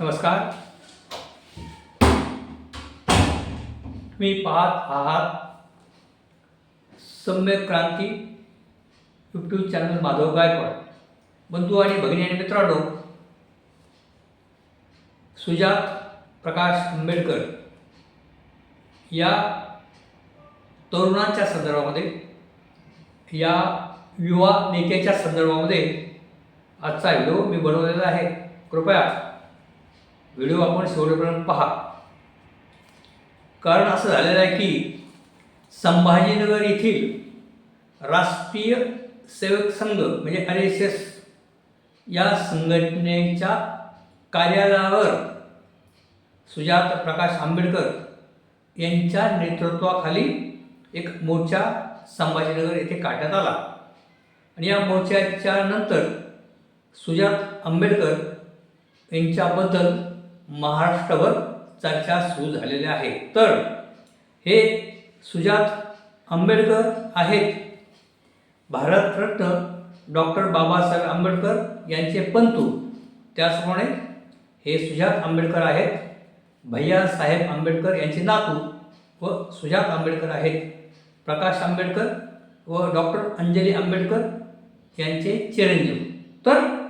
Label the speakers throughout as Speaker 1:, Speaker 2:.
Speaker 1: नमस्कार. तुम्ही पाहत आहात सम्यक क्रांती यूट्यूब चॅनल माधव गायकवाड. बंधू आणि भगिनी आणि मित्रांनो सुजात प्रकाश आंबेडकर या तरुणांच्या संदर्भामध्ये या युवा नेत्याच्या संदर्भामध्ये आजचा व्हिडिओ मी बनवलेला आहे. कृपया व्हिडिओ आपण शेवटपर्यंत पहा. कारण असं झालेलं आहे की संभाजीनगर येथील राष्ट्रीय सेवक संघ म्हणजे आर एस एस या संघटनेच्या कार्यालयावर सुजात प्रकाश आंबेडकर यांच्या नेतृत्वाखाली एक मोर्चा संभाजीनगर येथे काढण्यात आला. आणि या मोर्चाच्या नंतर सुजात आंबेडकर यांच्याबद्दल महाराष्ट्रभर चर्चा सुरू झालेल्या आहे. तर हे सुजात आंबेडकर आहेत. भारतरत्न डॉक्टर बाबासाहेब आंबेडकर यांचे पंतू. त्याचप्रमाणे हे सुजात आंबेडकर आहेत. भैयासाहेब आंबेडकर यांचे नातू व सुजात आंबेडकर आहेत. प्रकाश आंबेडकर व डॉक्टर अंजली आंबेडकर यांचे चिरंजीव. तर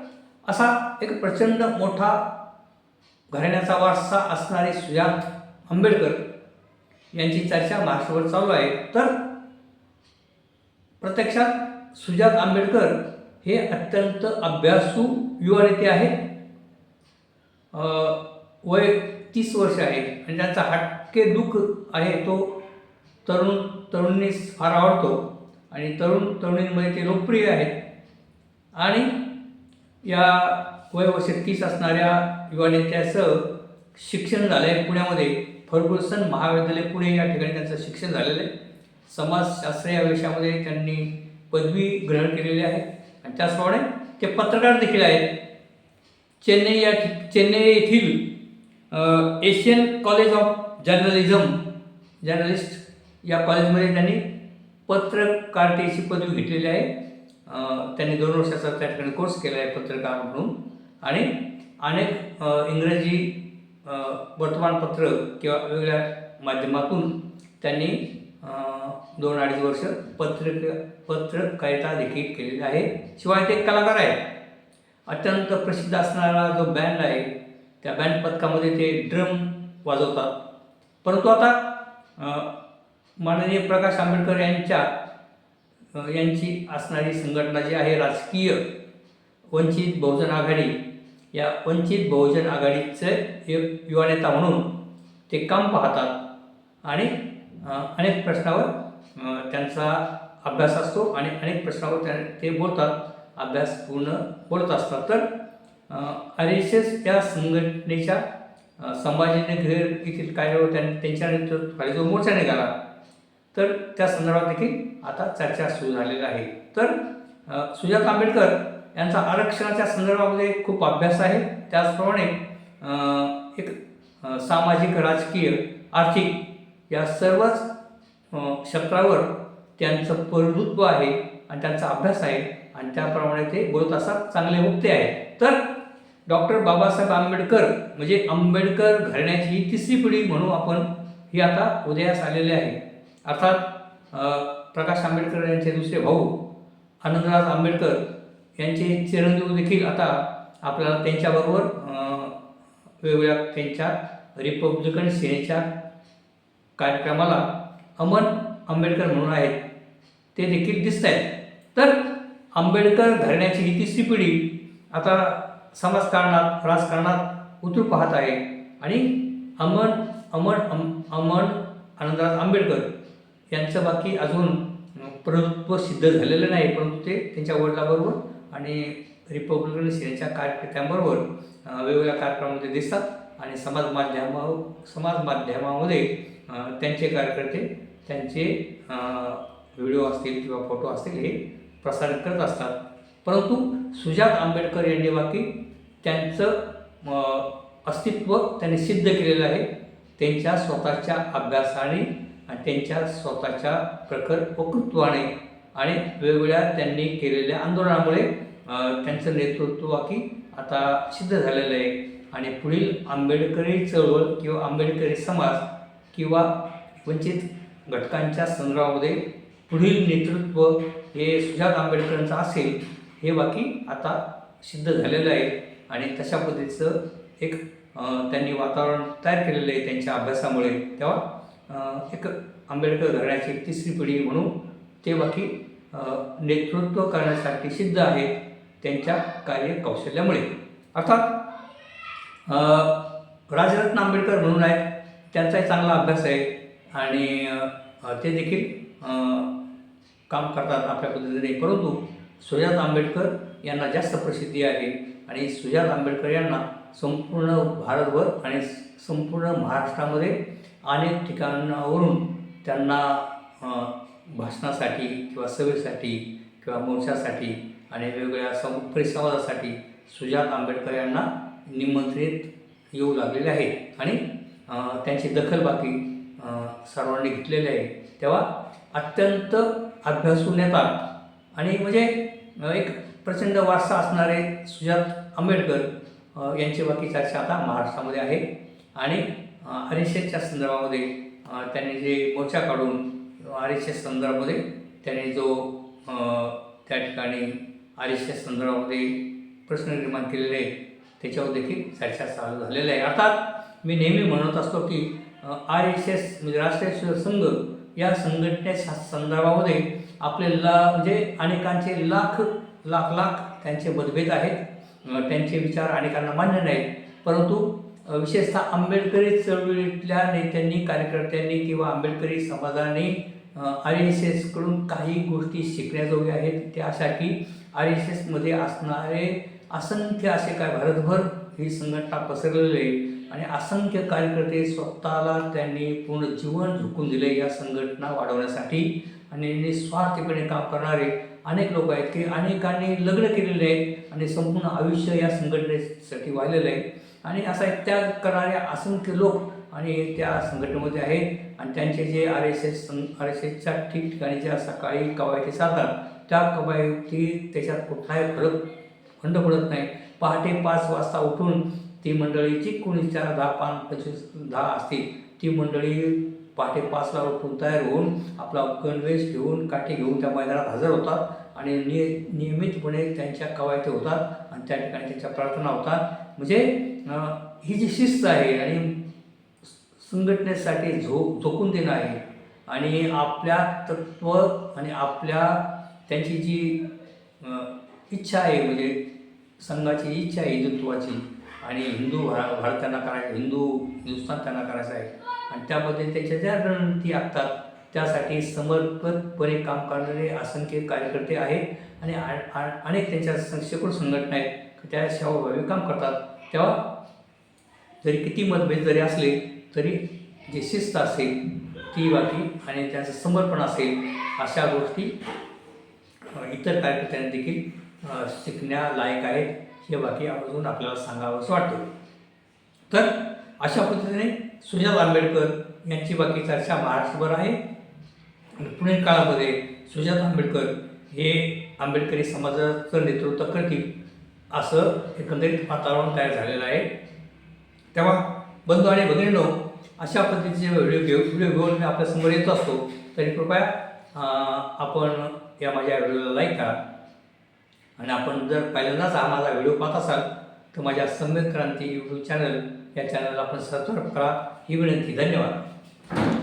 Speaker 1: असा एक प्रचंड मोठा घराण्याचा वारसा असणारे सुजात आंबेडकर यांची चर्चा महाराष्ट्रभर चालू आहे. तर प्रत्यक्षात सुजात आंबेडकर हे अत्यंत अभ्यासू युवा नेते आहेत. वय तीस वर्ष आहे आणि त्यांचा हटके दुःख आहे तो तरुण तरुणीस फार आवडतो आणि तरुण तरुणींमध्ये ते लोकप्रिय आहेत. आणि या वयवर्ष तीस असणाऱ्या युवा नेत्यासह शिक्षण झालं आहे पुण्यामध्ये. फर्गुसन महाविद्यालय पुणे या ठिकाणी त्यांचं शिक्षण झालेलं आहे. समाजशास्त्र या विषयामध्ये त्यांनी पदवी ग्रहण केलेली आहे. आणि त्याचप्रमाणे ते पत्रकार देखील आहेत. चेन्नई या चेन्नई येथील Asian college of journalism journalist या कॉलेजमध्ये त्यांनी पत्रकारतेची पदवी घेतलेली आहे. त्यांनी दोन वर्षाचा त्या ठिकाणी कोर्स केला आहे पत्रकार म्हणून. आणि अनेक इंग्रजी वर्तमानपत्र किंवा वेगवेगळ्या माध्यमातून त्यांनी दोन अडीच वर्ष पत्रक पत्रकारिता देखील केलेली आहे. शिवाय ते एक कलाकार आहेत. अत्यंत प्रसिद्ध असणारा जो बँड आहे त्या बँड पथकामध्ये ते ड्रम वाजवतात. परंतु आता माननीय प्रकाश आंबेडकर यांच्या यांची असणारी संघटना जी आहे राजकीय वंचित बहुजन आघाडी या वंचित बहुजन आघाडीचे एक युवा नेता म्हणून ते काम पाहतात आणि अनेक प्रश्नावर त्यांचा अभ्यास असतो आणि अनेक प्रश्नावर त्या ते बोलतात अभ्यास पूर्ण बोलत असतात. तर आर एस एस या संघटनेच्या संभाजीनगर येथील कार्यावर त्यां त्यांच्या नेतृत्वाखाली जो मोर्चा निघाला तर त्या संदर्भात देखील आता चर्चा सुरू झालेली आहे. तर सुजात आंबेडकर यांचा आरक्षणाच्या संदर्भामध्ये खूप अभ्यास आहे. त्याचप्रमाणे एक सामाजिक राजकीय आर्थिक या सर्वच क्षेत्रावर त्यांचं प्रभुत्व आहे आणि त्यांचा अभ्यास आहे आणि त्याप्रमाणे ते बोलत असतात चांगले वक्ते आहे तर डॉक्टर बाबासाहेब आंबेडकर म्हणजे आंबेडकर घराण्याची ही तिसरी पिढी म्हणून आपण ही आता उदयास आलेली आहे. अर्थात प्रकाश आंबेडकर यांचे दुसरे भाऊ आनंदराज आंबेडकर यांचे चिरंजीव देखील आता आपल्याला त्यांच्याबरोबर वेगवेगळ्या त्यांच्या रिपब्लिकन सेनेच्या कार्यक्रमाला अमन आंबेडकर म्हणून आहेत. ते देखील दिसत आहेत. तर आंबेडकर घराण्याची ही तिसरी पिढी आता समाजकारणात राजकारणात उतरू पाहत आहे. आणि अमन अमन अम अमन आनंदराज आंबेडकर यांचं बाकी अजून प्रभुत्व सिद्ध झालेलं नाही परंतु ते त्यांच्या वडिलाबरोबर आणि रिपब्लिकन सेनेच्या कार्यकर्त्यांबरोबर वेगवेगळ्या कार्यक्रमामध्ये दिसतात आणि समाज माध्यमा समाज माध्यमामध्ये त्यांचे कार्यकर्ते त्यांचे व्हिडिओ असतील किंवा फोटो असतील हे प्रसारित करत असतात. परंतु सुजात आंबेडकर यांनी बाकी त्यांचं अस्तित्व त्यांनी सिद्ध केलेलं आहे. त्यांच्या स्वतःच्या अभ्यासाने आणि त्यांच्या स्वतःच्या प्रखर वक्तृत्वाने आणि वेगवेगळ्या त्यांनी केलेल्या आंदोलनामुळे त्यांचं नेतृत्व बाकी आता सिद्ध झालेलं आहे. आणि पुढील आंबेडकरी चळवळ किंवा आंबेडकरी समाज किंवा वंचित घटकांच्या संग्रहामध्ये पुढील नेतृत्व हे सुजात आंबेडकरांचं असेल हे बाकी आता सिद्ध झालेलं आहे. आणि तशा पद्धतीचं एक त्यांनी वातावरण तयार केलेलं आहे त्यांच्या अभ्यासामुळे. तेव्हा एक आंबेडकर घराण्याची तिसरी पिढी म्हणून ते बाकी नेतृत्व करण्यासाठी सिद्ध आहेत त्यांच्या कार्यकौशल्यामुळे. अर्थात राजरत्न आंबेडकर म्हणून आहेत त्यांचाही चांगला अभ्यास आहे आणि ते देखील काम करतात आपल्या पद्धतीने. परंतु सुजात आंबेडकर यांना जास्त प्रसिद्धी आहे आणि सुजात आंबेडकर यांना संपूर्ण भारतभर आणि संपूर्ण महाराष्ट्रामध्ये अनेक ठिकाणावरून त्यांना भाषणासाठी किंवा सभेसाठी किंवा मोर्चासाठी आणि वेगवेगळ्या सम परिसंवादासाठी सुजात आंबेडकर यांना निमंत्रित येऊ लागलेले आहेत. आणि त्यांची दखल बाकी सर्वांनी घेतलेली आहे. तेव्हा अत्यंत अभ्यासू नेता आणि म्हणजे एक प्रचंड वारसा असणारे सुजात आंबेडकर यांची बाकी चर्चा आता महाराष्ट्रामध्ये आहे. आणि आर एस एसच्या संदर्भामध्ये त्यांनी जे मोर्चा काढून आर एस एस संदर्भामध्ये त्यांनी जो त्या ठिकाणी आर एस एस संदर्भामध्ये प्रश्न निर्माण केलेले आहे त्याच्यावर देखील चर्चा चालू झालेल्या आहे. अर्थात मी नेहमी म्हणत असतो की आर एस एस म्हणजे राष्ट्रीय संघ या संघटनेच्या संदर्भामध्ये आपले ला म्हणजे अनेकांचे लाख लाख लाख त्यांचे मतभेद आहेत. त्यांचे विचार अनेकांना मान्य नाहीत. परंतु विशेषतः आंबेडकरी चळवळीतल्या नेत्यांनी कार्यकर्त्यांनी किंवा आंबेडकरी समाजाने आर एस एसकडून काही गोष्टी शिकण्याजोग्या आहेत. त्यासाठी आर एस एसमध्ये असणारे असंख्य असे काय भारतभर ही संघटना पसरलेली आहे आणि असंख्य कार्यकर्ते स्वतःला त्यांनी पूर्ण जीवन झुकून दिले या संघटना वाढवण्यासाठी आणि निस्वार्थीपणे काम करणारे अनेक लोक आहेत की अनेकांनी लग्न केलेले आहेत आणि संपूर्ण आयुष्य या संघटनेसाठी वाहिलेलं आहे. आणि असा एक त्याग करणारे असंख्य लोक आणि त्या संघटनेमध्ये आहेत. आणि त्यांचे जे आर एस एस सं आर एस एसच्या ठिकठिकाणी ज्या सकाळी कवायती चालतात त्या कवायती त्याच्यात कुठलाही फरक खंड पडत नाही. पहाटे पाच वाजता उठून ती मंडळी जी कोणी चार दहा पाच पंचवीस दहा असतील ती मंडळी पहाटे पाचला उठून तयार होऊन आपला गणवेश घेऊन काठी घेऊन त्या मैदानात हजर होतात आणि निय नियमितपणे त्यांच्या कवायती होतात. आणि त्या ठिकाणी त्यांच्या प्रार्थना होतात म्हणजे ही जी शिस्त आहे आणि संघटनेसाठी झो झोकून देणं आहे आणि आपल्या तत्व आणि आपल्या त्यांची जी इच्छा आहे म्हणजे संघाची इच्छा आहे हिंदुत्वाची आणि हिंदू भा भारतांना करायचं हिंदू हिंदुस्थान त्यांना करायचं आहे. आणि त्यामध्ये त्याच्या त्यांच्या ज्या रणनीती आखतात त्यासाठी समर्पकपणे काम करणारे असंख्य कार्यकर्ते आहेत आणि आ- अनेक त्यांच्या सं- शेकडो संघटना आहेत. त्या सेवाभावी काम करतात. तेव्हा जरी किती मतभेद जरी असले तरी जी शिस्त असेल ती बाकी आणि त्यांचं समर्पण असेल अशा गोष्टी इतर कार्यकर्त्यांनी देखील शिकण्यालायक आहेत. हे बाकी अजून आपल्याला सांगावंसं वाटतं. तर अशा पद्धतीने सुजात आंबेडकर यांची बाकी चर्चा महाराष्ट्रभर आहे. पुढील काळामध्ये सुजात आंबेडकर हे आंबेडकरी समाजाचं नेतृत्व करतील असं एकंदरीत वातावरण तयार झालेलं आहे. तेव्हा बंधू आणि भगिनीनो अशा पद्धतीचे व्हिडिओ घेऊ व्हिडिओ घेऊन मी आपल्यासमोर येत असतो. तरी कृपया आपण या माझ्या व्हिडिओला लाईक करा. आणि आपण जर पहिल्यांदाच हा माझा व्हिडिओ पाहत असाल तर माझ्या सम्यक क्रांती यूट्यूब चॅनल या चॅनलला आपण सबस्क्राईब करा. ही विनंती. धन्यवाद.